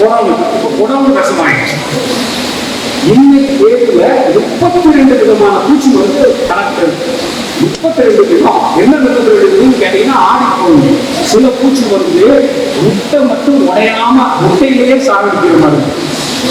உணவு உணவு விஷமாயிடுச்சு இன்னைக்கு தேர்வுல முப்பத்தி ரெண்டு விதமான பூச்சி மருந்து கணக்கு முப்பத்தி ரெண்டு விதம். என்ன முப்பத்தி ரெண்டு கேட்டீங்கன்னா ஆடி போகுது சில பூச்சி மருந்து முட்டை மட்டும் உடையாம முட்டையிலேயே சாகடிக்கிற மருந்து.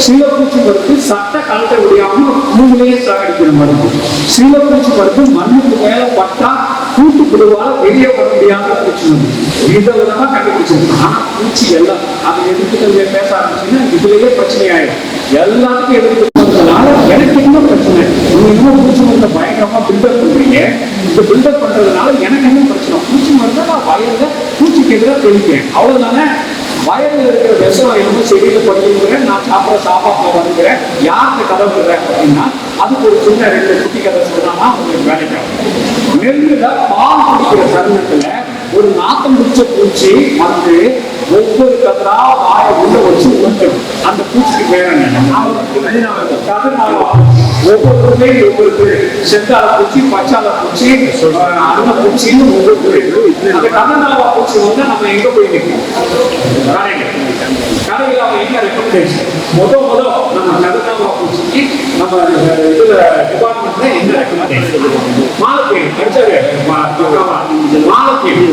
சில பூச்சி மருந்து சட்டை கலட்ட முடியாம மூணுலேயே சாகடிக்கிற மருந்து. சில பூச்சி மருந்து மண்ணுக்கு மேல பட்டா கூட்டு குழுவால வெளியே வர முடியாத பூச்சி மருந்து வித விதமா கண்டுபிடிச்சிருக்கோம் ஆனா பூச்சி எல்லாம் அதை எதிர்த்து பேச ஆரம்பிச்சுன்னா இதுலயே பிரச்சனை ஆயிடும் எல்லாத்துக்கும் எதிர்த்து பண்றதுனால எனக்கு என்ன பிரச்சனை? நீங்க இன்னும் பூச்சி மருந்தை பயங்கரமா பில்டப் பண்றீங்க. இந்த பில்டப் பண்றதுனால எனக்கு என்ன பிரச்சனை? பூச்சி மருந்தை நான் வயல்ல பூச்சிக்கு எதிராக தெளிப்பேன். அவ்வளவுதானே? வயல்ல இருக்கிற விஷம் என்னமோ செடியில படிக்கிறேன் நான் சாப்பிட சாப்பாட்டுல வருகிறேன் யாருக்கு கதை விடுறேன் அப்படின்னா அதுக்கு ஒரு சின்ன ரெண்டு குட்டி கதை சொன்னா உங்களுக்கு வேலைக்கு ஆகும். நெல்லுல குடிக்கிற தருணத்துல ஒரு நாத்தம் பிடிச்ச பூச்சி வந்து ஒவ்வொரு கதரா வாய உள்ள வச்சு உணர்த்தணும் அந்த பூச்சிக்கு பேர் என்ன? ஒவ்வொரு ஒவ்வொரு பேர். செந்தால பூச்சி பச்சால பூச்சி அருண பூச்சின்னு ஒவ்வொரு பேர். அந்த கதிர்நாளா பூச்சி வந்து நம்ம எங்க போய் நிற்கும் கடையில ரெக்கமெண்டேஷன் முத முத நம்ம கருத்தாமா பூச்சிக்கு நம்ம இதுல டிபார்ட்மெண்ட்ல என்ன ரெக்கமெண்டேஷன் மாலத்தேன் அடிச்சாரு மாலத்தேன்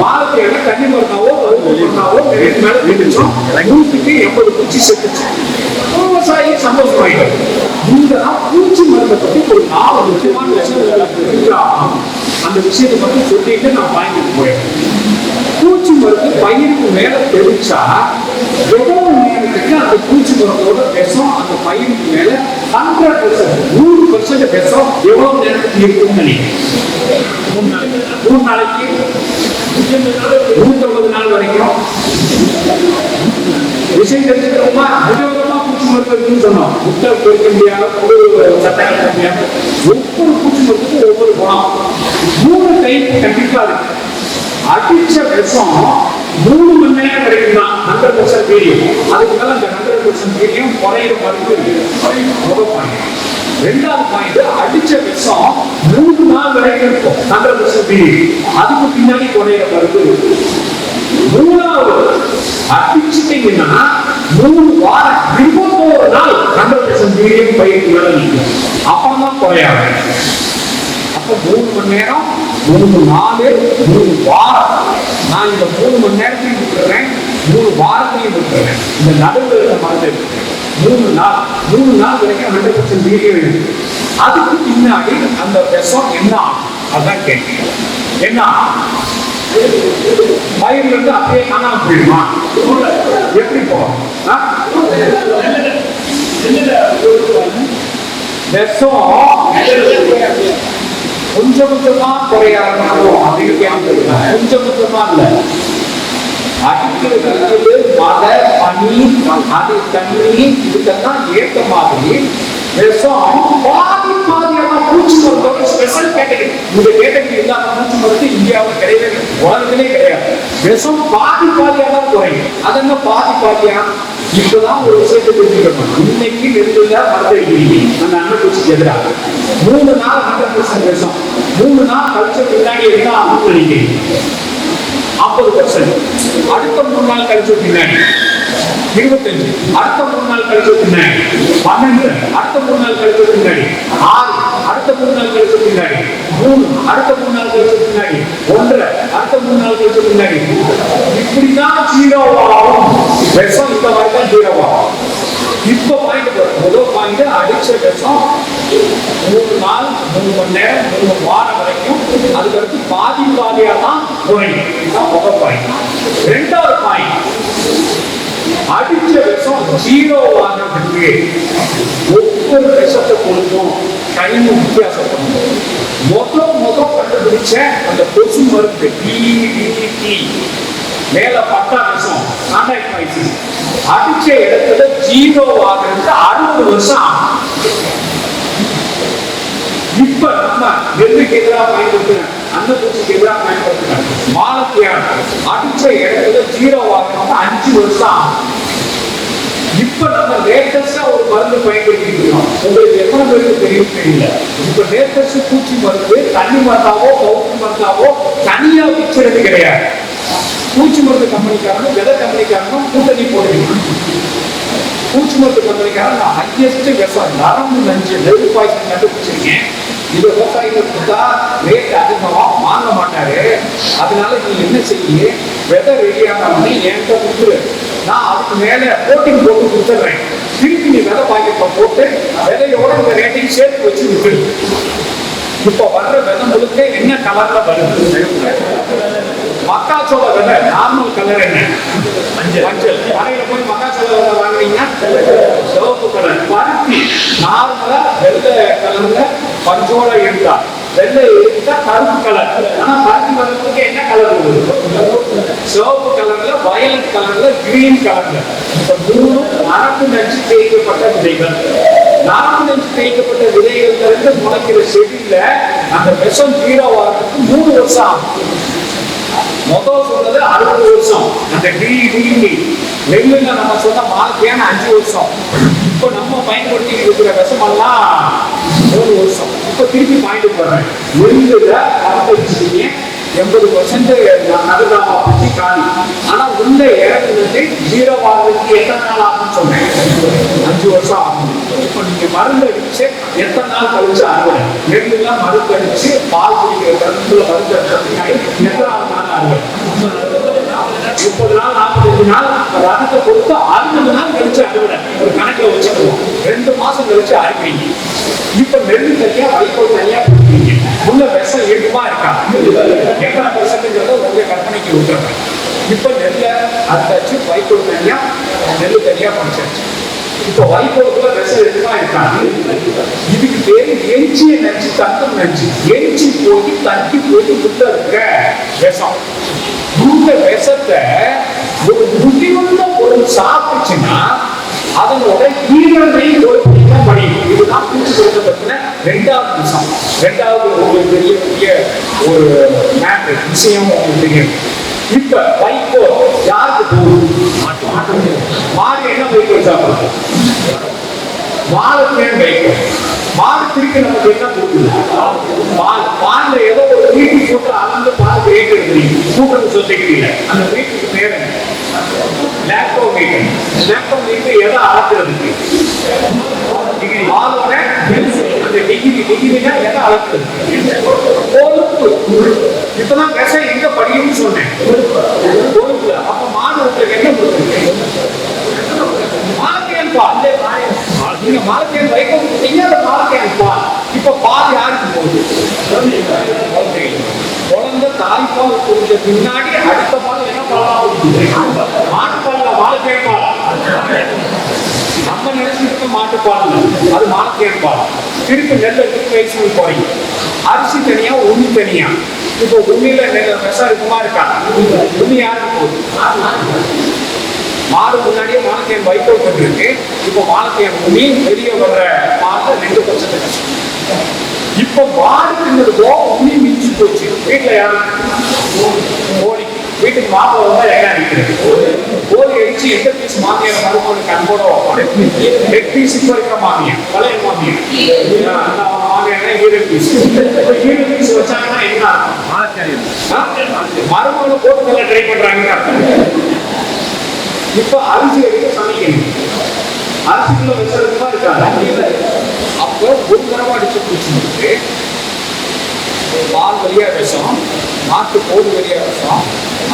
மாலத்தேன் கன்னி மருந்தாவோ மருந்தாவோ மேல விட்டுச்சோம் நூற்றுக்கு எண்பது பூச்சி செத்துச்சு விவசாயி சந்தோஷமாயிட்டார் இந்த பூச்சி மருந்தை பத்தி ஒரு நாலு முக்கியமான விஷயம் அந்த விஷயத்தை பத்தி சொல்லிட்டு நான் வாங்கிட்டு போயிடுறேன் வந்து பயிருக்கு மேல தெளிச்சா எவ்வளவு நேரத்துக்கு அந்த பூச்சி மரத்தோட விஷம் அந்த பயிருக்கு மேல ஹண்ட்ரட் பெர்சன்ட் நூறு பெர்சன்ட் விஷம் எவ்வளவு நேரத்துக்கு இருக்கும் நினைக்கிறேன் மூணு நாளைக்கு. நூத்தி நாள் வரைக்கும். விஷயம் தெரிஞ்சுக்கிறோமா விதவிதமா பூச்சி மருந்து இருக்குன்னு சொன்னோம். முட்டை பொறுக்க முடியாத சட்டங்கள் முடியாது ஒவ்வொரு பூச்சி மருந்துக்கும் ஒவ்வொரு குணம். மூணு டைம் கண்டிப்பா இருக்கு. அடிச்ச விஷம் மூணு மணி நேரம் வரைக்கும் தான் ஹண்ட்ரட் பர்சன்ட் பீரியம் அதுக்கு மேல அந்த ஹண்ட்ரட் பர்சன்ட் பீரியம் குறையிற மருந்து ரெண்டாவது பாயிண்ட் அடிச்ச விஷம் மூணு நாள் வரைக்கும் இருக்கும். ஹண்ட்ரட் பர்சன்ட் பீரியம் அதுக்கு பின்னாடி குறையிற மருந்து மூணாவது அடிச்சுட்டீங்கன்னா மூணு வாரம் இருபத்தோரு நாள் ஹண்ட்ரட் பர்சன்ட் பீரியம் பயிருக்கு மேல நிற்கும். அப்புறம் தான் குறையாது. அப்ப மூணு மணி நேரம் மூணு நாலு மூணு வாரம். நான் இந்த மூணு மணி நேரத்தையும் விட்டுறேன். மூணு வாரத்தையும் விட்டுறேன். இந்த நடுவில் இருக்க மருந்து மூணு நாள் மூணு நாள் வரைக்கும் ஹண்ட்ரட் பர்சன்ட் வீடியோ இருக்கு அதுக்கு பின்னாடி அந்த விஷம் என்ன ஆகும்? அதான் கேட்கிறேன் என்ன ஆகும்? வந்து இருந்து அப்படியே காணாம போயிடுமா? எப்படி போகும்? விஷம் கொஞ்சம் கொஞ்சமா குறைய ஆரம்பிக்கும் அதிகம் கொஞ்சம் கொஞ்சமா இல்ல. அடிக்கிறது மழை பனி அது தண்ணி இதுக்கெல்லாம் ஏற்ற மாதிரி விஷம் பாதி பாதியான பூச்சி மருந்தோட ஸ்பெஷல் கேட்டகரி இந்த கேட்டகரி இல்லாத பூச்சி மருந்து இந்தியாவில் கிடையவே கிடையாது. உலகத்திலே கிடையாது. விஷம் பாதி தான் குறையும். அது என்ன பாதி பாதியா? இப்பதான் ஒரு விஷயத்தை தெரிஞ்சுக்கணும். இன்னைக்கு நெல்லுல மறந்துடுவீங்க அந்த அண்ணன் பூச்சிக்கு எதிராக மூணு நாள் ஹண்ட்ரட் பர்சன்ட் மூணு நாள் கழிச்ச பின்னாடி என்ன ஆகும்னு நினைக்கிறீங்க? ஐம்பது பர்சன்ட் அடுத்த மூணு நாள் கழிச்ச பின்னாடி. இருபத்தஞ்சு. அடுத்த மூணு நாள் கழிச்ச பின்னாடி. பன்னெண்டு. அடுத்த மூணு நாள் கழிச்ச பின்னாடி. ஆறு. அடுத்த மூணு நாள் கழிச்ச பின்னாடி. மூணு. அடுத்த மூணு நாள் கழிச்ச பின்னாடி. ஒன்றரை. அடுத்த மூணு நாள் கழிச்ச பின்னாடி. இப்படிதான் சீரோ விஷம் இந்த மாதிரி தான் ஜீரோவாகும் இப்போ பாயிண்ட் வரும் முதல் பாயிண்ட் அடிச்ச விஷம் மூணு நாள் மூணு மணி நேரம் மூணு வாரம் வரைக்கும் அதுக்கடுத்து பாதி பாதியா தான் குறையும் இதுதான் முதல் பாயிண்ட் ரெண்டாவது பாயிண்ட் அடிச்ச விஷம் ஜீரோ ஆகிறதுக்கு ஒவ்வொரு விஷத்தை பொறுத்தும் டைம் வித்தியாசப்படும் முத முத கண்டுபிடிச்ச அந்த கொசு மருந்து டிடிடி மேல பட்டா விஷம் கான்டாக்ட் அடிச்ச இடத்துல ஜீரோ ஆகிறதுக்கு அறுபது வருஷம் ஆகும். இப்ப நம்ம நெல்லுக்கு எதிராக பயன்படுத்துறேன். அந்த பூச்சிக்கு எதிராக பயன்படுத்தினார் மாலத்தியார் அடிச்ச இடத்துல ஜீரோ ஆகணும் அஞ்சு வருஷம் ஆகும். இப்ப நம்ம லேட்டஸ்டா ஒரு மருந்து பயன்படுத்திட்டு இருக்கோம். உங்களுக்கு எத்தனை பேருக்கு தெரியும் தெரியல. இப்ப லேட்டஸ்ட் பூச்சி மருந்து தண்ணி மருந்தாவோ பவுக்கு மருந்தாவோ தனியா விற்கிறது கிடையாது. பூச்சி மருந்து கம்பெனிக்காரனும் விதை கம்பெனிக்காரனும் கூட்டணி போடுறீங்க பூச்சி மருந்து கம்பெனிக்காரன் நான் ஹையஸ்ட் விஷம் நரம்பு நஞ்சு நெல் பாய்ச்சல் கண்டுபிடிச்சிருக்கேன். இது விவசாயிகள் கொடுத்தா ரேட் அதிகமாக வாங்க மாட்டாரு. அதனால நீ என்ன செய்ய? விதை ரெடி ஆகாம என்கிட்ட கொடுத்துரு. நான் அதுக்கு மேலே கோட்டிங் போட்டு கொடுத்துட்றேன் திருப்பி நீ விதை பாக்கெட்டை போட்டு விதையோட இந்த ரேட்டையும் சேர்த்து வச்சு விட்டுரு இப்போ வர்ற விதை முழுக்க என்ன கலரில் வருது? மக்காச்சோள விதை நார்மல் கலர் என்ன? மஞ்சள். மஞ்சள். கடையில போய் மக்காச்சோள வாங்குனீங்கன்னா சிவப்பு கலர் பருத்தி நார்மலா வெள்ளை கலர்ல பஞ்சோட இருந்தா வெள்ளை இருந்தா கருப்பு கலர் ஆனா பருத்தி வர்றதுக்கு என்ன கலர் சிவப்பு கலர்ல வயலட் கலர்ல கிரீன் கலர்ல இப்ப மூணு நரம்பு நச்சு தேய்க்கப்பட்ட விதைகள். நரம்பு நச்சு தேய்க்கப்பட்ட விதைகள்ல இருந்து முளைக்கிற செடியில அந்த விஷம் ஜீரோ ஆகிறதுக்கு மூணு வருஷம் ஆகும். மொத்தம் சொன்னது அறுபது வருஷம். அந்த கிளி கிளி நெல்லுல நம்ம சொன்ன வாழ்க்கையான அஞ்சு வருஷம்? இப்போ நம்ம பயன்படுத்தி இருக்கிற விஷமெல்லாம் மூணு வருஷம். இப்போ திருப்பி பாயிண்ட் போடுறேன் நெல்லுல அறுபது எண்பது பர்சன்ட் நடுதாமா பற்றி காணி. ஆனா உள்ள இறங்குனது ஜீரோ வாழ்றதுக்கு எத்தனை நாள் ஆகும்னு சொன்னேன். அஞ்சு வருஷம் ஆகும். இப்போ மருந்து அடிச்சு எத்தனை நாள் கழிச்சு அறுவடை? நெல்லாம் மருந்து அடிச்சு பால் குடிக்கிற கருத்துல மருந்து எத்தனை நாள் அறுவடை? முப்பது நாள் நாற்பத்தஞ்சு நாள் ரகத்தை கொடுத்து அறுபது நாள் கழிச்சு அறுவடை. ஒரு கணக்குல வச்சுக்குவோம் ரெண்டு மாசம் கழிச்சு அறுப்பீங்க இப்ப நெல் தனியா வைக்கோல் தனியா கொடுப்பீங்க. உள்ள விஷம் இருக்குமா இருக்கா? எத்தனை பெர்சன்ட்ங்கிறத உங்க கற்பனைக்கு விட்டுறேன் இப்ப நெல்லை அரைச்சாச்சு வைக்கோல் தனியா நெல் தனியா படிச்சாச்சு இப்போ வைக்கோலுக்குள்ள விஷம் இருக்குமா இருக்கா இதுக்கு பேரு எஞ்சிய நச்சு தங்கம் நச்சு எஞ்சி போய் தட்டி போய் உள்ள இருக்க விஷம் இந்த விஷத்தை ஒரு முதிர்ந்த பொருள் சாப்பிட்டுச்சுன்னா அதனோட ஈரத்தை ஒரு பிடிக்கும் படியும் இதுதான் பூச்சி கொடுத்த பத்தின ரெண்டாவது விஷம் ரெண்டாவது ஒரு பெரிய பெரிய ஒரு மேட்ரு விஷயம் உங்களுக்கு தெரியும் இப்ப வைக்கோ யாருக்கு போகும் மாடு என்ன வைக்கோ சாப்பிடுறது மாலுக்கு ஏன் வைக்கோ நமக்கு என்ன கொடுக்குது பால் பால்ல ஏதோ ஒரு வீட்டு போட்டு அளந்து பால் ரேட் எடுக்கிறீங்க சொசைட்டியில அந்த வீட்டுக்கு பேர் என்ன லேப்டோ மீட்டர் லேப்டோ மீட்டர் எதை அளக்குறதுக்கு டிகிரி பாலோட அந்த டிகிரி டிகிரினா எதை அளக்குறது கொழுப்பு இப்பதான் விஷம் எங்க படியும்னு சொன்னேன். கொழுப்புல அப்ப மாடு உங்களுக்கு என்ன கொடுக்குது மாலத்தியன் பால் நீங்க மாலத்தியன் வைக்க கொடுத்தீங்க அந்த மாலத்தியன் இப்ப பால் யாருக்கு போகுது. குழந்தை தாய்ப்பால் குடிச்ச பின்னாடி அடுத்த பால் என்ன பாலா குடிக்குது? மாட்டுப்பால்ல மாலத்தியன் பால் நம்ம நினைச்சிருக்க மாட்டுப்பால் அது மாலத்தியன் பால் திருப்பி நெல் எடுத்து வயசு போறீங்க அரிசி தனியா உண்ணி தனியா. இப்போ உண்ணில நெல் விஷம் இருக்குமா இருக்கா? உண்ணி யாருக்கு போகுது. மாடு முன்னாடியே மாலத்தியன் வைக்கோல் கொண்டிருக்கு இப்போ மாலத்தியன் உண்ணி வெளியே வர்ற மாடு ரெண்டு பட்சத்துக்கு இப்போ மாடு தின்னதுக்கோ உண்ணி மிஞ்சி போச்சு. வீட்டுல யாரு? கோழி. வீட்டுக்கு மாப்பிள்ள வந்தா எங்க அடிக்கிறது? கோழி அடிச்சு எந்த பீஸ் மாமியார் மருமகளுக்கு அன்போட ஹெட் பீஸ் இப்போ இருக்கிற மாமியார் பழைய மாமியார். அந்த மாமியார் ஈரல் பீஸ் ஈரல் பீஸ் வச்சாங்கன்னா என்ன மருமகளை போட்டு நல்லா ட்ரை பண்றாங்கன்னு இப்போ அரிசி எடுத்து சமைக்கணும். அரிசிக்குள்ள விஷமா இருக்காங்க அப்போ ஒரு தடவை அடிச்சு பிடிச்சிருக்கு பால் வழியாக விஷம் நாட்டு போடு வழியாக விஷம்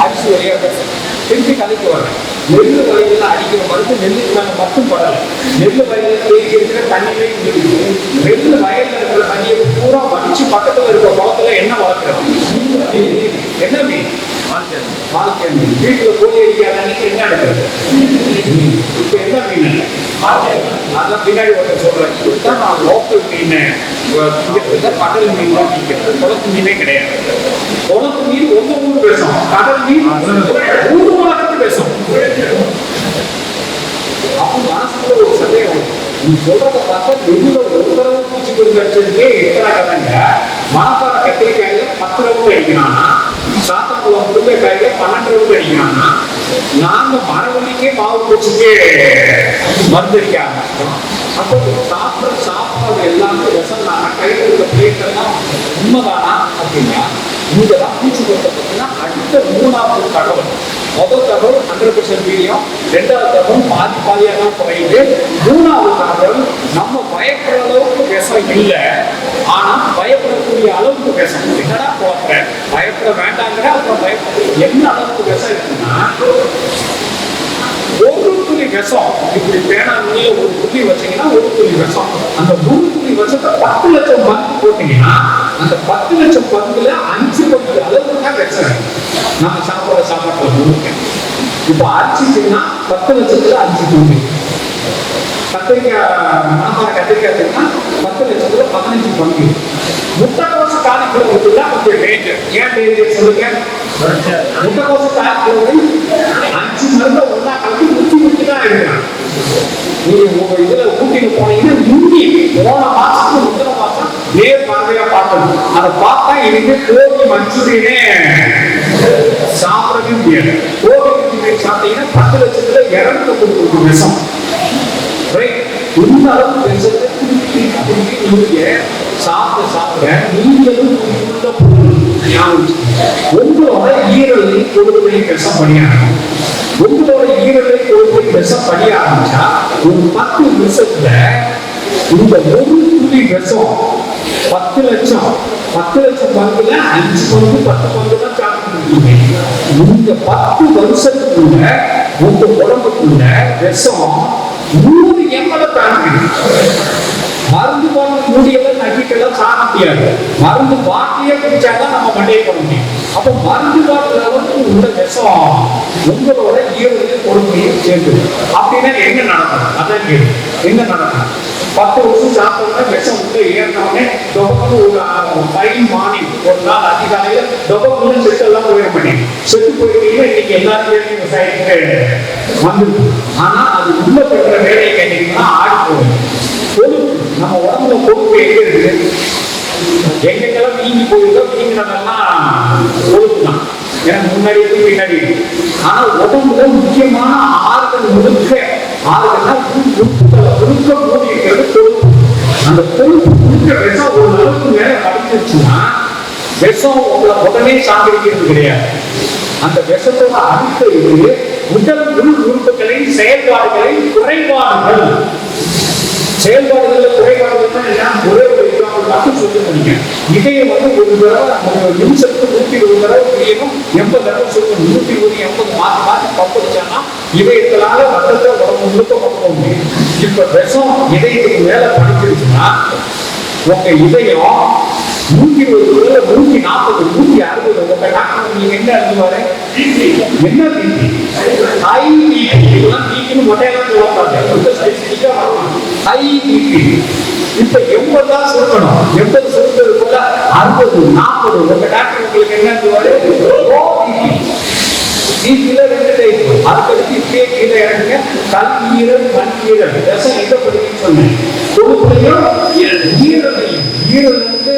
அரிசி வழியாக விஷம் திருப்பி கலைக்கு வரேன் நெல் வயலில் அடிக்கிற மருந்து நெல்லுக்கு மேல மட்டும் படலை. நெல் வயலில் தேக்கி இருக்கிற தண்ணியிலே குடிக்குது நெல் வயலில் இருக்கிற தண்ணியை பூரா வடிச்சு பக்கத்தில் இருக்கிற குளத்துல என்ன வளர்க்குறோம். என்ன மீன்? வாழ்க்கை மீன். வீட்டில் கோழி அடிக்காத அன்னைக்கு என்ன நடக்கிறது இப்போ என்ன மீன்? அதான் பின்னாடி ஒருத்தர் சொல்றேன் இதுதான் நான் லோக்கல் மீன் இங்கதான் கடல் மீன் தான் நீங்க குளத்து மீனே கிடையாது குளத்து மீன் ஒண்ணு ஊர் பேசும் கடல் மீன் ஊர் உலகத்து பேசும் அப்போ மனசுக்குள்ள ஒரு சந்தேகம் வரும். நீ சொல்றத பார்த்தா நெல்லுல ஒரு தடவை பூச்சி கொண்டு அடிச்சதுக்கே எத்தனை கதைங்க மணப்பாறை கத்திரிக்காயில பத்து ரவுண்டு அடிக்கிறானா சாத்தாங்குளம் முருங்கைக்காயில பன்னெண்டு ரவுண்டு அடிக்கிறானா நாங்க மரவள்ளிக்கே மாவு பூச்சிக்கே மருந்து அப்போ சாப்பிட்ற சாப்பாடு எல்லாமே விஷம் தானா? கையில் இருக்க பிளேட் எல்லாம் உண்மைதானா அப்படின்னா இந்த தான் பூச்சி கொண்டை அடுத்த மூணாவது தகவல். முதல் தகவல் ஹண்ட்ரட் பர்சன்ட் வீரியம் ரெண்டாவது தகவல் பாதி பாதியாக தான் குறையுது. மூணாவது தகவல் நம்ம பயப்படுற அளவுக்கு பேச இல்லை. ஆனா பயப்படக்கூடிய அளவுக்கு விஷம் என்னடா போடுற பயப்பட வேண்டாங்கிற அப்புறம் பயப்பட என்ன அளவுக்கு பேச இருக்குன்னா ஒரு துளி விஷம் இப்படி பேனா ஒரு துளி வச்சீங்கன்னா ஒரு துளி விஷம் அந்த ஒரு துளி விஷத்தை பத்து லட்சம் பந்து போட்டீங்கன்னா அந்த பத்து லட்சம் பந்துல அஞ்சு பங்கு அளவு தான் விஷம் நம்ம சாப்பிடுற சாப்பாட்டுல முழுக்க இப்ப அரிசிச்சுன்னா பத்து லட்சத்துல அஞ்சு துளி. கத்திரிக்காய் மனசார கத்திரிக்காய் தின்னா பத்து லட்சத்துல பதினஞ்சு பங்கு. முட்டைக்கோசு காலிஃபிளவர் தான் கொஞ்சம் டேஞ்சர் ஏன் டேஞ்சர் சொல்லுங்க? முட்டைக்கோசு காலிஃபிளவர் அஞ்சு மருந்து ஒன்றா கலந்து முத்தி முத்தி தான் எடுக்கிறான் நீங்க உங்க இதுல ஊட்டிக்கு போனீங்கன்னா முந்தி போன மாசத்துக்கு முந்தின மாசம் நேர் பார்வையா பார்க்கணும். அதை பார்த்தா எனக்கு கோபி மஞ்சூரியனே சாப்பிடவே முடியாது. கோபி சாப்பிட்டீங்கன்னா பத்து லட்சத்துல இறந்து கொடுக்கும் விஷம் ரைட் சாப்பிட சாப்பிட நீங்களும் உள்ள பொருள் ஞாபகம் உங்களோட ஈரலை கொடுப்பதை விஷம் பண்ணியாகும் உங்களோட ஈரலை கொடுப்பதை விஷம் பண்ணி ஆரம்பிச்சா ஒரு பத்து நிமிஷத்துல இந்த ஒரு துளி விஷம் பத்து லட்சம் பத்து லட்சம் பங்குல அஞ்சு பங்கு பத்து பங்கு தான் சாப்பிட்டு இந்த பத்து வருஷத்துக்குள்ள உங்க உடம்புக்குள்ள விஷம் நூறு எண்பதை தாண்டி. மருந்து போன மூடியெல்லாம் நக்கிட்டெல்லாம் சாக முடியாது. மருந்து பாட்டிலே குடிச்சாதான் நம்ம மண்டையை போட முடியும். அப்போ மருந்து பாட்டில் அளவுக்கு உள்ள விஷம் உங்களோட ஈரலையும் கொடுமையும் சேர்ந்து அப்படின்னா என்ன நடக்கும்? அதான் கேள்வி. என்ன நடக்கும்? பத்து வருஷம் சாப்பிட்டோம்னா விஷம் உள்ள ஏறினோடனே டொபக்கு ஒரு ஃபைன் மார்னிங் ஒரு நாள் அதிகாலையில் டொபக்குன்னு செட்டெல்லாம் போயிட மாட்டேன் செட்டு போயிருக்கீங்க இன்னைக்கு எல்லாருமே விவசாயத்துக்கு வந்துருக்கு ஆனா அது உள்ள பெற்ற வேலையை கேட்டீங்கன்னா ஆடி போகும் கொழுப்பு. நம்ம உடம்புல கொழுப்பு எங்க இருக்கு எங்கெங்கெல்லாம் வீங்கி போயிருக்கோ வீங்கினதெல்லாம் கொழுப்பு தான் எனக்கு முன்னாடி பின்னாடி. இருக்கு ஆனா உடம்புல முக்கியமான ஆறுகள் முழுக்க ஆறுகள்னா உறுப்புகளை முழுக்க மூடி இருக்கிறது கொழுப்பு அந்த கொழுப்பு முழுக்க விஷம் ஒரு அளவுக்கு மேல படிச்சிருச்சுன்னா விஷம் உங்களை உடனே சாப்பிடுறது கிடையாது. அந்த விஷத்தோட அடுத்த இது உடல் உள் உறுப்புகளின் செயல்பாடுகளின் குறைபாடுகள். செயல்பாடுகள்ல குறைபாடுகள்னா என்ன ஒரே ஒரு மட்டும் சொல்லுங்க நீங்க இதயம் வந்து ஒரு தடவை ஒரு நிமிஷத்துக்கு நூத்தி இருபது தடவை புரியணும் எண்பது தடவை சொல்லணும் நூத்தி இருபது எண்பது மாத்தி மாத்தி பம்படிச்சானா இதயத்தினால ரத்தத்தை உடம்பு முழுக்க பக்கம் முடியும் இப்ப விஷம் இதயத்துக்கு மேல படிச்சிருச்சுன்னா உங்க இதயம் நூத்தி இருபது முதல்ல நூத்தி நாற்பது நூத்தி அறுபது உங்க டாக்டர் நீங்க என்ன எழுதுவாரு என்ன பிபி ஹை பிபி இதெல்லாம் பிபின்னு மொட்டையெல்லாம் சொல்ல மாட்டேன் சைஸ் சொல்லக்கூடாது ஹை பிபி இப்ப எண்பது தான் சுருக்கணும் எண்பது சுருக்கிறதுக்குள்ள அறுபது நாற்பது. உங்க டாக்டர் உங்களுக்கு என்ன எழுதுவாரு லோ பிபி பிபில ரெண்டு டைப் அதுக்கடுத்து கீழே இறங்குங்க. கல் ஈரல் மண் ஈரல். விஷம் எங்க படிக்கணும்னு சொன்னேன் கொழுப்புலையும் ஈரலையும். ஈரல் வந்து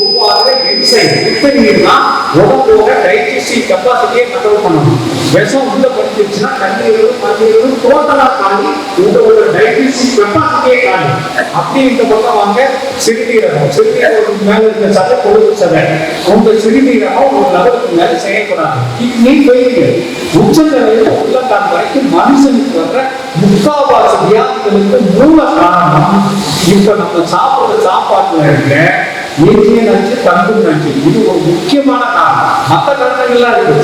உருவாகிற என்சைம் விட்டமின் தான் உடம்போட டைஜஸ்டிவ் கெப்பாசிட்டியை கண்ட்ரோல் பண்ணணும். விஷம் உள்ள படிச்சிருச்சுன்னா கல்லீரலும் மண்ணீரலும் டோட்டலா காணி உங்களோட டைஜஸ்டிவ் கெப்பாசிட்டியே காணி அப்படி இந்த பக்கம் வாங்க சிறுநீரகம் சிறுநீரகம் மேல இருக்க சதை கொழுப்பு சதை உங்க சிறுநீரகம் ஒரு லெவலுக்கு மேல செய்யக்கூடாது நீ ஃபெயிலியர் உச்சநிலையில உள்ளங்கால் வரைக்கும் மனுஷனுக்கு வர்ற முக்காவாசி வியாதிகளுக்கு மூல காரணம் இப்ப நம்ம சாப்பிடுற சாப்பாட்டுல இருக்க ஏற்றிய நச்சு தங்கும் நச்சு இது ஒரு முக்கியமான காரணம். மற்ற காரணங்கள்லாம் இருக்கு.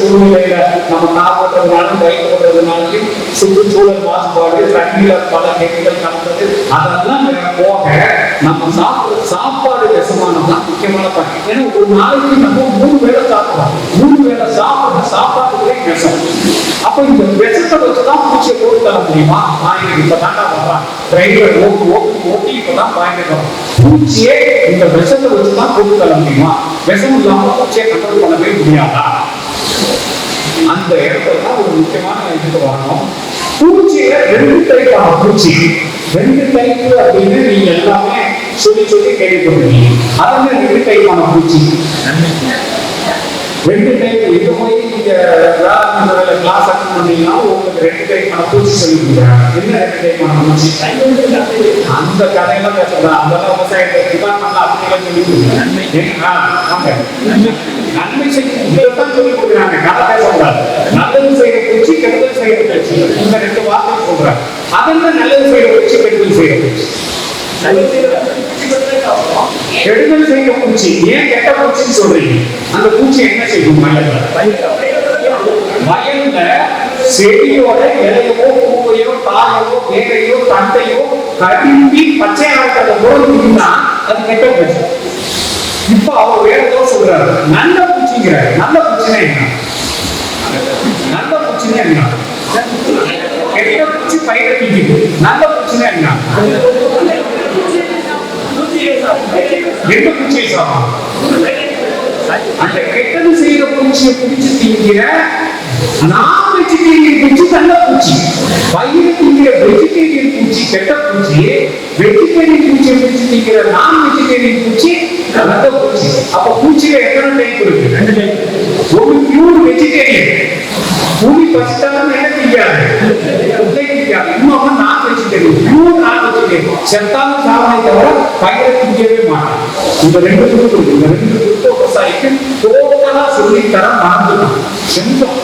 சூழ்நிலையில நம்ம சாப்பிடுறதுனாலும் பயிர் போடுறதுனாலையும் சுற்றுச்சூழல் மாசுபாடு தண்ணியில பல கெமிக்கல் கலந்தது அதெல்லாம் போக நம்ம சாப்பிட சாப்பாடு விஷமானது தான் முக்கியமான காரணம் ஏன்னா ஒரு நாளைக்கு நம்ம மூணு வேளை சாப்பிடுவோம் மூணு வேளை சாப்பிடுற சாப்பாடு விஷம் அப்ப இந்த விஷத்தை வச்சுதான் பூச்சியை போட்டு தர முடியுமா? நான் எனக்கு இப்பதான்டா வர்றேன் ட்ரெயின்ல ஓட்டு ஓட்டு ஓட்டி இப்பதான் பயணிக்கிறோம் பூச்சியே இந்த விஷத்தை வச்சுதான் போட்டு தர முடியுமா? விஷம் இல்லாம பூச்சியை கண்ட்ரோல் பண்ணவே முடியாதா? அந்த இடத்துல தான் ஒரு முக்கியமான இதுக்கு வரணும். பூச்சியில ரெண்டு டைப்பான பூச்சி. ரெண்டு டைப் அப்படின்னு நீங்க எல்லாமே சொல்லி சொல்லி கேள்விப்படுறீங்க அதெல்லாம் ரெண்டு டைப்பான பூச்சி. ரெண்டு டைப் இது போய் நீங்க கிளாஸ் அட்டன் பண்ணீங்கன்னா உங்களுக்கு ரெண்டு டைப்பான பூச்சி சொல்லி கொடுக்குறாங்க என்ன ரெண்டு டைப்பான பூச்சி அந்த கதையெல்லாம் பேசுறா அதெல்லாம் விவசாயத்தை டிபார்ட்மெண்ட்ல அப்படியெல்லாம் சொல்லி. நன்மை. செய்ய இதைத்தான் சொல்லி கொடுக்குறாங்க. கதை பேசக்கூடாது. நல்லது செய்யற பூச்சி கெடுதல் செய்யற பூச்சி. இந்த ரெண்டு வார்த்தை சொல்றாங்க அதெல்லாம் நல்லது செய்யற பூச்சி கெடுதல் செய்யற பூச்சி. கெடுதல் செய்யற பூச்சி. ஏன் கெட்ட பூச்சின்னு சொல்றீங்க? அந்த பூச்சி என்ன செய்யும்? வயல்ல வயல்ல செடியோட இலையோ பூவையோ தாயோ வேகையோ தண்டையோ கரும்பி பச்சை இருக்கிறத போல அது கெட்ட பூச்சி. இப்ப அவர் வேற ஏதோ சொல்றாரு நல்ல பூச்சிங்கிறாரு. நல்ல பூச்சினா என்ன? நல்ல பூச்சினா என்ன? கெட்ட பூச்சி பயிரை பிடிக்குது நல்ல பூச்சினா என்ன? எந்த பூச்சியை சாப்பிடும் அந்த கெட்டது செய்யற பூச்சியை பிடிச்சு திங்கிற நான் வெஜிடேரியன் பூச்சி நல்ல பூச்சி பயிர் திங்கிற வெஜிடேரியன் பூச்சி கெட்ட பூச்சி வெஜிடேரியன் பூச்சியை பிடிச்சு திங்கிற நான் வெஜிடேரியன் பூச்சி நல்ல பூச்சி அப்ப பூச்சியில எத்தனை டைப் இருக்கு? ரெண்டு டைப் ஒரு பியூர் வெஜிடேரியன் பூமி பசித்தாலும் என்ன திங்காது முட்டை திங்காது இன்னொன்னு நான் தெரியும் பியூர் நான் வெஜிடேரியன் செத்தாலும் சாவனை தவிர பயிரை திங்கவே மாட்டான். இந்த ரெண்டு குரூப் இந்த ரெண்டு குரூப் விவசாயிக்கு டோட்டலா சொல்லி தர மறந்துடும் செஞ்சோம்.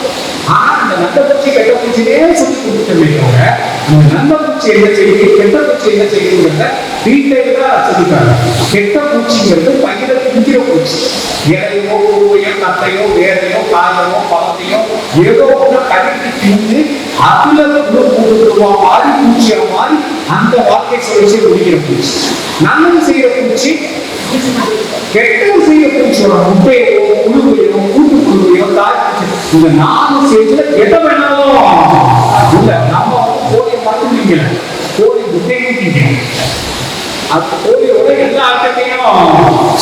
ஆனா இந்த நல்ல பூச்சி கெட்ட பூச்சியே சொல்லி கொடுத்துட்டோமே தவிர அந்த நல்ல பூச்சி என்ன செய்யுது கெட்ட பூச்சி என்ன செய்யுதுங்கிறத டீட்டெயிலா சொல்லிட்டாங்க. கெட்ட பூச்சிங்கிறது பயிரை திங்கிற பூச்சி இலையோ பூவையோ தட்டையோ வேரையோ காயமோ பழத்தையோ ஏதோ ஒன்று கடித்து தின்னு அதுல ரூபா மாறி பூச்சியா மாறி அந்த வாழ்க்கை சுழற்சியை முடிக்கிற பூச்சி நல்லது செய்யற பூச்சி கெட்டது செய்யற பூச்சி முட்டையோ புழுவையோ கூட்டு புழுவையோ தாய் இந்த நாலு ஸ்டேஜ்ல கெட்ட வேணாலும் இல்ல நம்ம வந்து கோழியை மட்டும் திங்கல கோழி முட்டையும் திங்கணும் அந்த கோழியோட எல்லா ஆட்டத்தையும்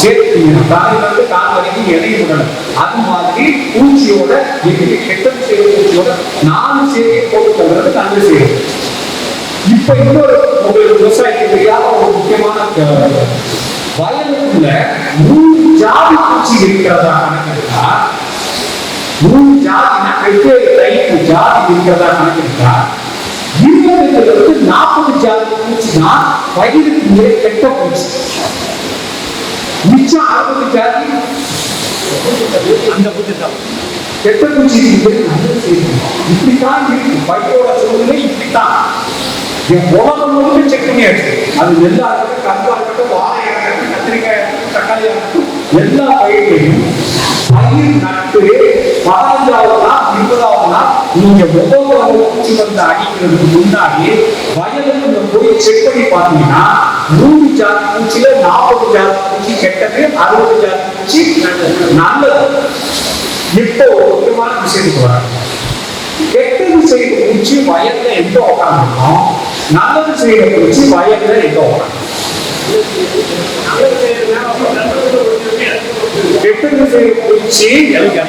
சேர்த்துக்கீங்க. காலையில கால் வரைக்கும் எதையும் விடணும். அது மாதிரி பூச்சியோட எங்களுக்கு கெட்டது செய்யற பூச்சியோட நாலு சேவையை போட்டு தள்ளுறது நல்லது செய்யும் இப்ப இன்னொரு உங்களுக்கு விவசாயத்துக்கு தெரியாத ஒரு முக்கியமான வயலுக்குள்ள மூணு ஜாதி பூச்சி இருக்கிறதா கணக்கெடுத்தா மூணு ஜாதினா வெவ்வேறு டைப் ஜாதி இருக்கிறதா கணக்கெடுத்தா இருபதுல இருந்து நாற்பது ஜாதி பூச்சி தான் பயிருக்கு மிக கெட்ட பூச்சி. மிச்சம் அறுபது ஜாதி அந்த புத்தி தான் கெட்ட பூச்சி. இப்படித்தான் இருக்கு. பயிரோட சூழ்நிலை இப்படித்தான். என் உலகம் முழுக்க செக் பண்ணியாச்சு அது நெல்லா இருக்கட்டும் இருக்கட்டும் இருக்கட்டும் கத்திரிக்காய் இருக்கட்டும் தக்காளியா இருக்கட்டும் எல்லா பயிர்களையும் மயில் நட்டு பதினஞ்சாவது நாள் இருபதாவது நாள் நீங்க முதல்ல பூச்சி வந்து அடிக்கிறதுக்கு முன்னாடி வயலுக்கு போய் செக் பண்ணி பார்த்தீங்கன்னா நூறு ஜாதி பூச்சியில நாற்பது ஜாதி பூச்சி கெட்டது அறுபது ஜாதி பூச்சி நல்லது. இப்போ ஒரு முக்கியமான விஷயத்துக்கு வராங்க. கெட்டது செய்யற பூச்சி வயல்ல எங்க உட்காந்துருக்கோம் நல்லது செய்யற பூச்சி வயல்ல எங்க உட்காந்து கெட்டது செய்யற பூச்சி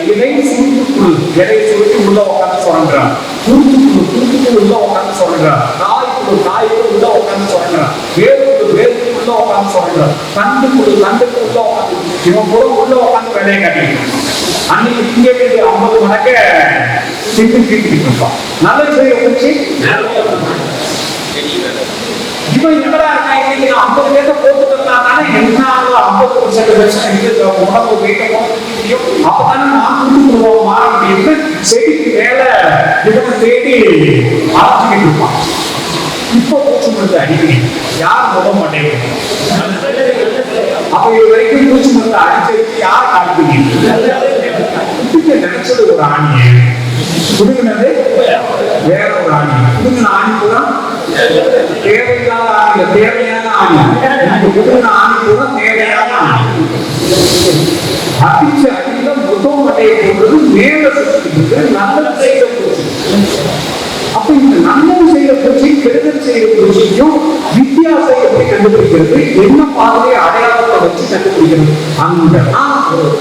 இலை சுருட்டுக்குள் இலை சுருட்டி உள்ள உட்காந்து சொல்றான் குருத்துக்குள் குருத்துக்குள் உள்ள உட்காந்து சொல்றான் காய்க்குள் காய்க்குள் உள்ள உட்காந்து சொல்றான் வேருக்குள் வேருக்குள் உள்ள உட்காந்து சொல்றான் தண்டுக்குள் தண்டுக்கு உள்ள உட்காந்து இவன் கூட உள்ள உட்காந்து வேலையை கட்டிக்கிட்டு அன்னைக்கு திங்க வேண்டிய ஐம்பது மணக்க திண்டு தீட்டிட்டு இருப்பான். நல்ல செய்யற பூச்சி இவன் என்னடா நான் ஐம்பது பேர்த்த போட்டு என்ன ஐம்பது பர்சன்ட் பிரச்சனை எடுத்து உடம்பு முடியும் அப்பதானே நான் கொண்டு மாறிட்டு செடிக்கு மேல இவனை தேடி அழைச்சிக்கிட்டு இருப்பான் இப்போ பூச்சி மருந்து அடிக்கடி யார் போட மாட்டேங்குது அப்ப இது வரைக்கும் பூச்சி மருந்து அடிச்சதுக்கு யார் காட்டுவீங்க நினைச்சது ஒரு ஆணியை. குடுக்கினது வேற ஒரு ஆணி ஆணி தேவையில்லாத ஆணி தேவையான ஆணி. ஆணி தேவையான ஆணி. அடிச்ச அடியில முதல் மட்டையை போடுறது மேல சுத்திட்டு நல்லது செய்த பூச்சி அப்ப இந்த நல்லது பூச்சி கெடுதல் செய்யற வித்தியாசம் எப்படி கண்டுபிடிக்கிறது? என்ன மாதிரி அடையாளத்தை வச்சு கண்டுபிடிக்கிறது? அந்த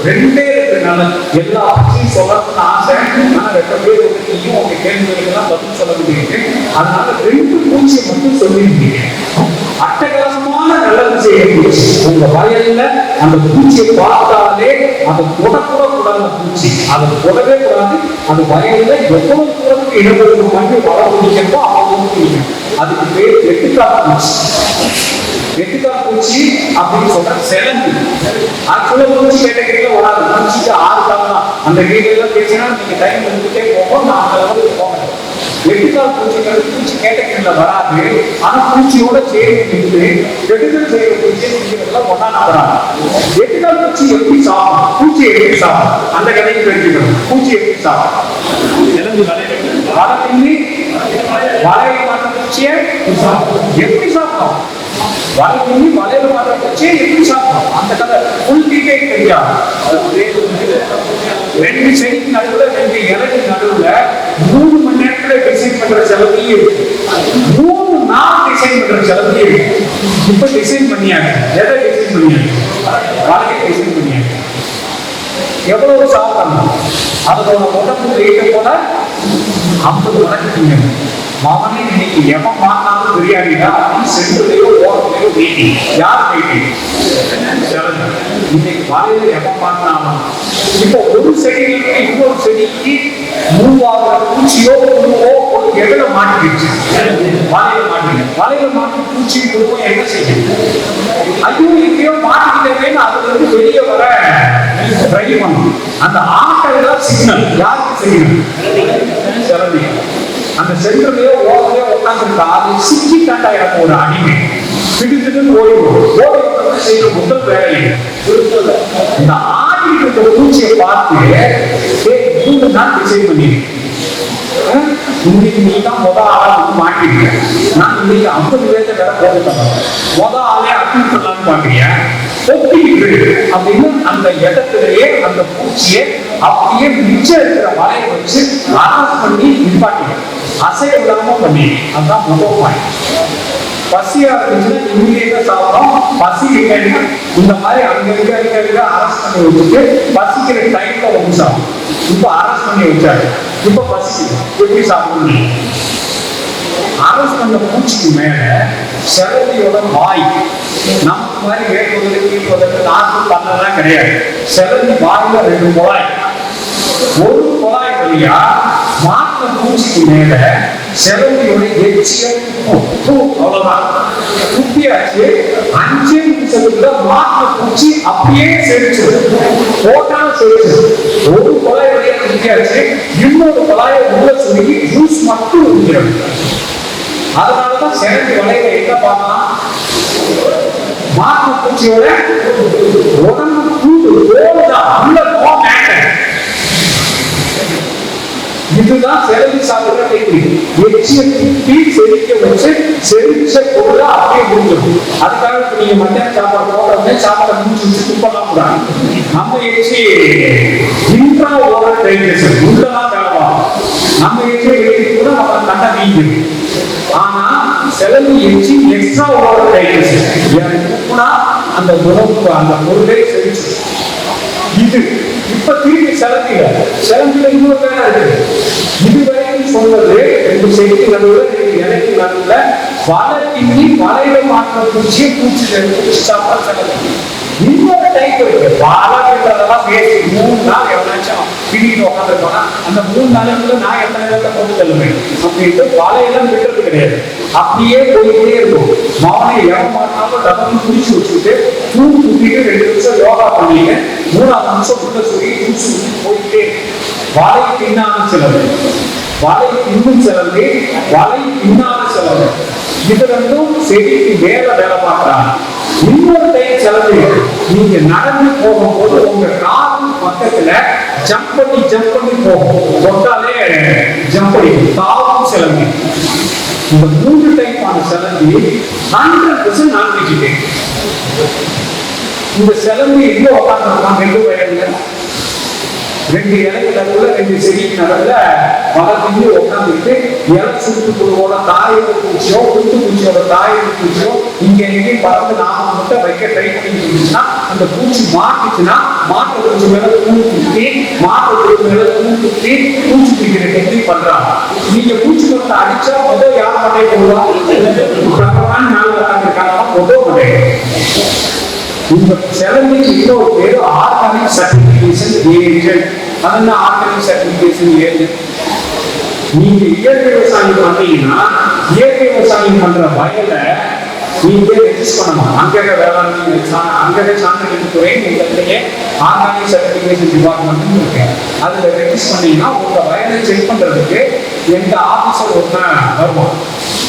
ரெண்டே எல்லா பூச்சியும் சொல்லணும்னு ஆசை. ஆனா ரெண்டு பேர் நீயும் உங்க கேள்விகளுக்கெல்லாம் பதில் சொல்ல முடியுது. அதனால ரெண்டு பூச்சியை மட்டும் சொல்லியிருக்கீங்க அட்டகாசமான நல்லது செய்யற உங்க வயல்ல அந்த பூச்சியை பார்த்தாலே அதை தொடக்கூட பூச்சி. அதை தொடவே கூடாது. அது வயல்ல எவ்வளவு தூரத்துக்கு இடஒதுக்கு பண்ணி வளர அவ்வளவு அதுக்கு பேர் வெட்டுக்கால பூச்சி. வெட்டுக்கால பூச்சி அப்படின்னு சொல்ற செலந்து. ஆக்சுவலா பூச்சி கேட்டகரியில வராது பூச்சிக்கு ஆறு தான் அந்த கேட்டகரியில பேசினா நீங்க டைம் எடுத்துட்டே போகும் நான் அந்த லெவலுக்கு போகணும் வெட்டுக்கால் பூச்சிகள் பூச்சி கேட்டகரியில வராது. ஆனா பூச்சியோட சேர்ந்து நின்று கெடுதல் செய்யற பூச்சியை பூச்சிகள்லாம் ஒன்னா வராது வெட்டுக்கால் பூச்சி எப்படி சாப்பிடும் பூச்சி எப்படி சாப்பிடும் அந்த கதையை தெரிஞ்சுக்கணும். பூச்சி எப்படி இழந்து வளைய வளர்ந்து வளைய மாற்ற பூச்சியை எப்படி சாப்பிடும் வளைய மலையில மாற பூச்சியை எப்படி சாப்பிடும் அந்த கதை புல் டீட்டே தெரியாது ரெண்டு செடிக்கு நடுவுல ரெண்டு இலைக்கு நடுவுல மூணு மணி நேரத்துல டிசைன் பண்ற செலவையும் மூணு நாள் டிசைன் பண்ற செலவையும் இப்ப டிசைன் பண்ணியாங்க எதை டிசைன் பண்ணியாங்க வாழ்க்கை டிசைன் பண்ணியாங்க எவ்வளவு சாப்பிடணும்? அதோட உடம்பு வெயிட்ட போல ஐம்பது மடங்கு மகனே இன்னைக்கு எவன் மாட்டினாலும் பிரியாணிடா அப்படின்னு சென்றுலையோ ஓரத்துலையோ வெயிட்டி யார் வெயிட்டி இன்னைக்கு வாழையில எவன் மாட்டினாலும் இப்போ ஒரு செடியிலிருந்து இன்னொரு செடிக்கு மூவாகிற பூச்சியோ பூவோ ஒரு எதிர மாட்டிக்கிடுச்சு. வலையில மாட்டிங்க வலையில மாட்டி பூச்சி பூவோ என்ன செய்யும்? ஐயோ எங்கேயோ மாட்டிக்கிட்டேன்னு அதுல இருந்து வெளியே வர ட்ரை பண்ணும். அந்த ஆட்டல் தான் சிக்னல். யாருக்கு சிக்னல் சிறந்த அந்த சென்டர்லயோ ஓரலையோ உட்காந்துருக்கா அது சிக்கி தாண்டா எனக்கு ஒரு அடிமை திடுத்துட்டு ஓடிடும் ஓடி செய்யற முதல் வேலை இந்த ஆடிட்டு இருக்கிற பூச்சியை பார்த்து "ஏய், மூணு நாள் டிசைன் பண்ணிருக்கேன் அஹ், இன்னைக்கு நீ தான் முத ஆளா வந்து மாட்டிருக்க. நான் இன்னைக்கு ஐம்பது பேர்த்த வேற போட்டு தரேன். முத ஆளே அட்மிட் பண்ணலாம்னு பாக்குறியா ஒப்பிட்டு அப்படின்னு அந்த இடத்துலயே அந்த பூச்சியை அப்படியே மிச்சம் இருக்கிற வலையை வச்சு அரசு பண்ணி நிப்பாட்டிடும் அசைய இல்லாம பண்ணி அதுதான் ரொம்ப பாயிண்ட் பசியா இருந்துச்சுன்னா இங்கேயே சாப்பிடும் பசி இல்லைன்னா இந்த மாதிரி அங்க இருக்க இருக்க இருக்க அரசு பண்ணி வச்சுட்டு பசிக்கிற டைம்ல வந்து சாப்பிடும் இப்போ அரசு பண்ணி வச்சாரு இப்ப பசிக்குது எப்படி சாப்பிடணும் அரசு பண்ண பூச்சிக்கு மேல செலவியோட வாய் நமக்கு மாதிரி வேட்புதற்கு கீழ்ப்பதற்கு நாக்கு பண்ணலாம் கிடையாது செலவி வாயில ரெண்டு குழாய் ஒரு குழாய் வழியா மாற்ற பூச்சிக்கு மேல செவந்தியோட எச்சியம் துப்பு அவ்வளவுதான். துப்பியாச்சு அஞ்சே நிமிஷத்துல மாற்ற பூச்சி அப்படியே செழிச்சு போட்டாலும் செழிச்சு ஒரு குழாய் துப்பியாச்சு இன்னொரு குழாயை உள்ள சொல்லி ஜூஸ் மட்டும் குடிக்கிறது அதனாலதான் சிறந்து வலையில என்ன பார்க்கலாம்? மாற்று பூச்சியோட உடம்பு கூடு உள்ள இதுதான் சிறந்து சாப்பிடுற டெக்னிக் எச்சிய துப்பி வச்சு செரிச்ச பொருளை அப்படியே முடிஞ்சிடும். அதுக்காக இப்ப மத்தியானம் சாப்பாடு போடுறவங்க சாப்பாடு முடிச்சு வச்சு துப்பலாம் கூடாது நம்ம எச்சி இன்ட்ரா ஓவர் டைஜஷன் உள்ளதான் வேலை நம்ம எச்சி வெளியே கூட நம்ம கண்ட ஆனா செலவு எச்சி எக்ஸ்ட்ரா ஓவர் டைஜஷன். அந்த உணவு அந்த பொருளே செரிச்சு இது. இப்ப திருப்பி செலந்தில செலந்தில இன்னொரு வேலை இருக்கு. இதுவரைக்கும் சொன்னது என்று செய்தி நடுவில் எனக்கு இலைக்கு நடுவில் வலை திண்ணி வலையில மாற்ற பூச்சியை பூச்சி பூச்சி சாப்பிட்டா செலவு இன்னொரு டைப் இருக்கு. பாலான்றதெல்லாம் பேசி மூணு நாள் எவனாச்சும் பிடிக்கிட்டு உட்காந்துருக்கோம்னா அந்த மூணு நாளுக்குள்ள நான் எத்தனை நேரத்தை போட்டு தள்ளுவேன்? அப்படின்ட்டு வலையெல்லாம் விட்டுறது கிடையாது. அப்படியே போயிட்டே இருக்கும். மவனை எவன் மாட்டாலும் குடிச்சு வச்சுட்டு தூள் குட்டிட்டு ரெண்டு நிமிஷம் யோகா பண்ணீங்க. மூணாவது நிமிஷம் உள்ள சொல்லி குடிச்சு குடிச்சு போயிட்டே. வலை பின்னான செலவு. வலை இன்னும் செலவு. வலை பின்னான செலவு. இது ரெண்டும் செடிக்கு மேல வேலை பார்க்கறாங்க இன்னொரு டைம் செலவு நீங்க நடந்து போகும்போது உங்க காது பக்கத்துல ஜம்ப் பண்ணி ஜம்ப் பண்ணி போகும். தொட்டாலே ஜம்ப் பண்ணி தாவும் செலவு. இந்த மூன்று டைப்பான செலவு ஹண்ட்ரட் பர்சன்ட் நான் வச்சுட்டேன் இந்த செலவு எங்க உட்காந்துருக்கான் ரெண்டு வயதுல ரெண்டு இலைக்கு நடுவுல ரெண்டு செடி நடுவுல வளர்ந்து உட்காந்துட்டு இலை சுட்டு புழுவோட தாயை பூச்சியோ குத்து பூச்சியோட தாயை பூச்சியோ இங்க எங்கேயும் பறந்து நாம மட்டும் வைக்க ட்ரை பண்ணிட்டு இருந்துச்சுன்னா அந்த பூச்சி மாட்டுச்சுன்னா மாட்டு பூச்சி மேல தூள் குத்தி மாட்டு பூச்சி மேல தூள் குத்தி பூச்சி பிடிக்கிற டெக்னிக் பண்றாங்க. நீங்க பூச்சி மரத்தை அடிச்சா முதல் யார் மட்டை போடுவா? பகவான் மேல உட்காந்துருக்காங்க முதல் மட்டை இந்த செலவுக்கு இன்னொரு பேரு ஆர்கானிக் சர்டிபிகேஷன் ஏஜென்ட். அது ஆர்கானிக் சர்டிபிகேஷன் ஏஜென்ட். நீங்க இயற்கை விவசாயம் பண்ணீங்கன்னா இயற்கை விவசாயம் பண்ற வயலை நீங்க ரெஜிஸ்ட் பண்ணணும். அங்கக வேளாண்மை சா- அங்கக சான்றிதழ் துறை எங்களிடையே ஆர்கானிக் சர்டிபிகேஷன் டிபார்ட்மெண்ட் இருக்கு. அதுல ரெஜிஸ்ட் பண்ணீங்கன்னா உங்க வயலை செக் பண்றதுக்கு எங்க ஆபீசர் ஒருத்தன் வருவான்.